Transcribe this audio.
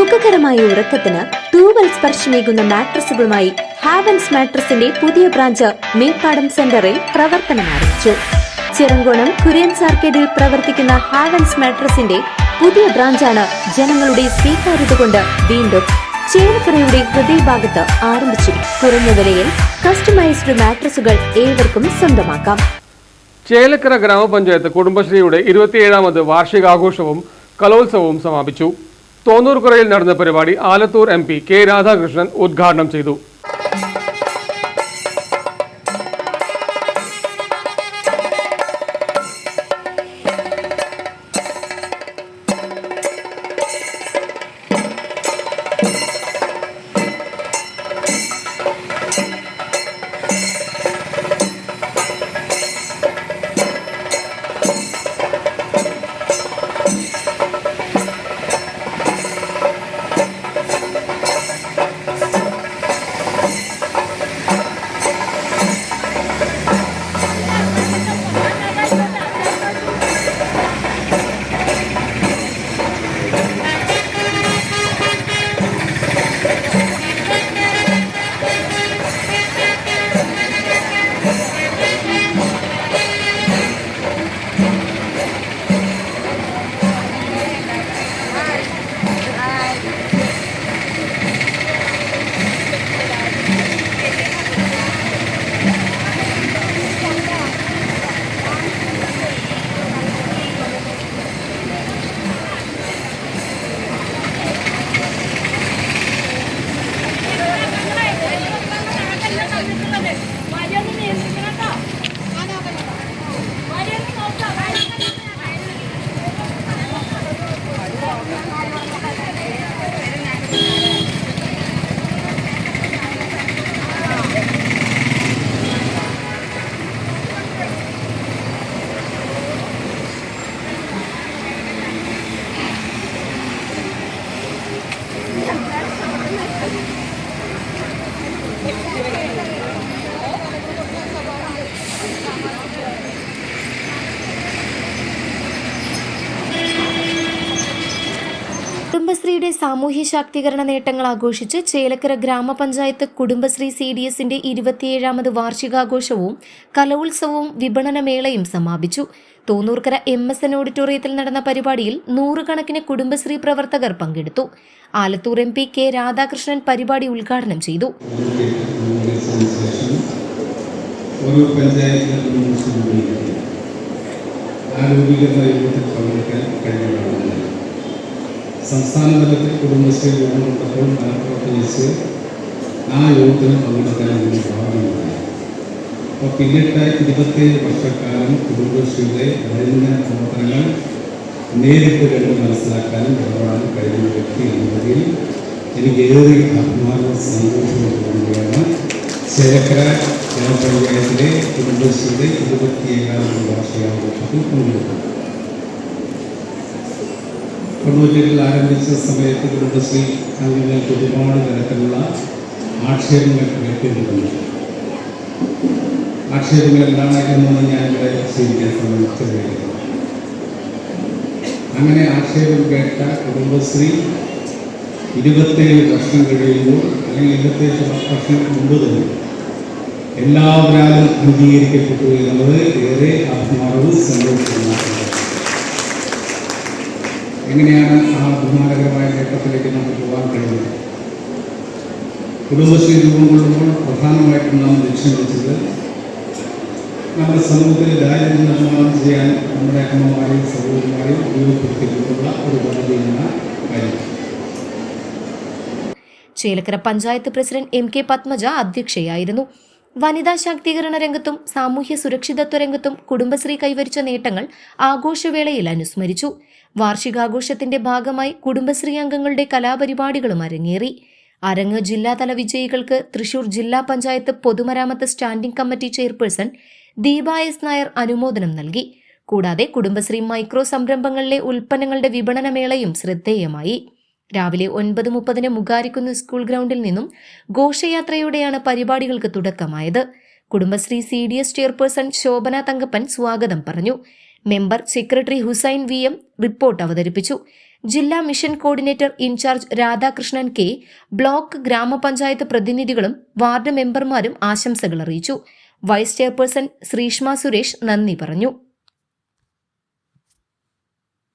സുഖകരമായ ഉറക്കത്തിന് തൂവൽ സ്പർശമേകുന്ന മാട്രസുകളുമായി ഹാവൻസ് മാട്രസിന്റെ പുതിയ ബ്രാഞ്ച് മേപ്പാടം സെന്ററിൽ പ്രവർത്തനം ആരംഭിച്ചു. ചിറങ്കോണം കുര്യൻ സാർക്കേഡിൽ പ്രവർത്തിക്കുന്ന ഹാവൻസ് മാട്രസിന്റെ പുതിയ ബ്രാഞ്ചാണ് ജനങ്ങളുടെ സ്വീകാര്യത കൊണ്ട് വീണ്ടും ചേലക്കരയുടെ ഹൃദയഭാഗത്ത് ആരംഭിച്ചു കുറഞ്ഞ വിലയിൽ കസ്റ്റമൈസ്ഡ് മാട്രസുകൾ ഏവർക്കും സ്വന്തമാക്കാം. ചേലക്കര ഗ്രാമപഞ്ചായത്ത് കുടുംബശ്രീയുടെ ഇരുപത്തിയേഴാമത് വാർഷികാഘോഷവും കലോത്സവവും സമാപിച്ചു. തോന്നൂർക്കുറയിൽ നടന്ന പരിപാടി Alathur M P K Radhakrishnan ഉദ്ഘാടനം ചെയ്തു കുടുംബശ്രീയുടെ സാമൂഹ്യ ശാക്തീകരണ നേട്ടങ്ങൾ ആഘോഷിച്ച് ചേലക്കര ഗ്രാമപഞ്ചായത്ത് കുടുംബശ്രീ സി ഡി എസിന്റെ ഇരുപത്തിയേഴാമത് വാർഷികാഘോഷവും കലോത്സവവും വിപണനമേളയും സമാപിച്ചു. തോന്നൂർക്കര എം എസ് എൻ ഓഡിറ്റോറിയത്തിൽ നടന്ന പരിപാടിയിൽ നൂറുകണക്കിന് കുടുംബശ്രീ പ്രവർത്തകർ പങ്കെടുത്തു. Alathur M P K Radhakrishnan പരിപാടി ഉദ്ഘാടനം ചെയ്തു. പങ്കെടുക്കാൻ കഴിയുന്നതാണ് സംസ്ഥാന തലത്തിൽ കുടുംബശ്രീ യോഗം കൊണ്ടപ്പോൾ മലപ്പുറത്ത് വെച്ച് ആ യോഗത്തിൽ പങ്കെടുക്കാൻ എനിക്ക് ഭാഗമുണ്ടായി അപ്പോൾ പിന്നിട്ട ഇരുപത്തേഴ് വർഷക്കാലം കുടുംബശ്രീയുടെ ദൈനംദിന പ്രവർത്തനങ്ങൾ നേരിട്ട് കണ്ട് മനസ്സിലാക്കാനും ഇടപെടാനും കഴിയുന്ന വ്യക്തി എന്ന നിലയിൽ എനിക്ക് ഏറെ അഭിമാനവും സന്തോഷവും തോന്നുകയാണ്. ഗ്രാമപഞ്ചായത്തിലെ കുടുംബശ്രീയുടെ ഇരുപത്തിയേഴാമത് വാർഷികാഘോഷത്തിൽ പങ്കെടുക്കുന്നത് തൊണ്ണൂറ്റിൽ ആരംഭിച്ച സമയത്ത് കുടുംബശ്രീ അംഗങ്ങൾക്ക് ഒരുപാട് തരത്തിലുള്ള ആക്ഷേപങ്ങൾ കേട്ടിട്ടുണ്ട്. ആക്ഷേപങ്ങൾ എന്താണ് എന്നൊന്നും ഞാൻ ഇവിടെ സ്വീകരിക്കാൻ ശ്രമിച്ചത് അങ്ങനെ ആക്ഷേപം കേട്ട കുടുംബശ്രീ ഇരുപത്തേഴ് വർഷം കഴിയുമ്പോൾ അല്ലെങ്കിൽ ഇരുപത്തേഴ് വർഷം മുമ്പ് തന്നെ എല്ലാവരാലും അംഗീകരിക്കപ്പെട്ടു എന്നുള്ളത് ഏറെ അഭിമാനവും സന്തോഷവുമാണ്. എങ്ങനെയാണ് ആ അഭിമാനകരമായ നേട്ടത്തിലേക്ക് നമുക്ക് പോകാൻ കഴിയുന്നത്? കുടുംബശ്രീ രൂപം കൊള്ളുമ്പോൾ പ്രധാനമായിട്ടും നാം ലക്ഷ്യം വെച്ചത് നമ്മുടെ സമൂഹത്തിൽ ദാരിദ്ര്യം നിർമ്മാണം ചെയ്യാൻ നമ്മുടെ അമ്മമാരെയും സഹോദരന്മാരെയും ഉപയോഗപ്പെടുത്തിയിട്ടുള്ള ഒരു പദ്ധതിയാണ് കാര്യം. Chelakkara panchayat president M K Padmaja അധ്യക്ഷയായിരുന്നു. വനിതാ ശാക്തീകരണ രംഗത്തും സാമൂഹ്യ സുരക്ഷിതത്വ രംഗത്തും കുടുംബശ്രീ കൈവരിച്ച നേട്ടങ്ങൾ ആഘോഷവേളയിൽ അനുസ്മരിച്ചു. വാർഷികാഘോഷത്തിന്റെ ഭാഗമായി കുടുംബശ്രീ അംഗങ്ങളുടെ കലാപരിപാടികളും അരങ്ങേറി. അരങ്ങ് ജില്ലാതല വിജയികൾക്ക് തൃശൂർ ജില്ലാ പഞ്ചായത്ത് പൊതുമരാമത്ത് standing committee chairperson Deepa S Nair അനുമോദനം നൽകി. കൂടാതെ കുടുംബശ്രീ മൈക്രോ സംരംഭങ്ങളിലെ ഉൽപ്പന്നങ്ങളുടെ വിപണനമേളയും ശ്രദ്ധേയമായി. രാവിലെ ഒൻപത് മുപ്പതിന് മുഖാരിക്കുന്ന് സ്കൂൾ ഗ്രൗണ്ടിൽ നിന്നും ഘോഷയാത്രയോടെയാണ് പരിപാടികൾക്ക് തുടക്കമായത്. Kudumbashree C D S chairperson Shobhana Thankappan സ്വാഗതം പറഞ്ഞു. Member secretary Hussain V M report അവതരിപ്പിച്ചു. ജില്ലാ mission coordinator in charge Radhakrishnan K block ഗ്രാമപഞ്ചായത്ത് പ്രതിനിധികളും വാർഡ് മെമ്പർമാരും ആശംസകൾ അറിയിച്ചു. വൈസ് ചെയർപേഴ്സൺ ശ്രീഷ്മ സുരേഷ് നന്ദി പറഞ്ഞു.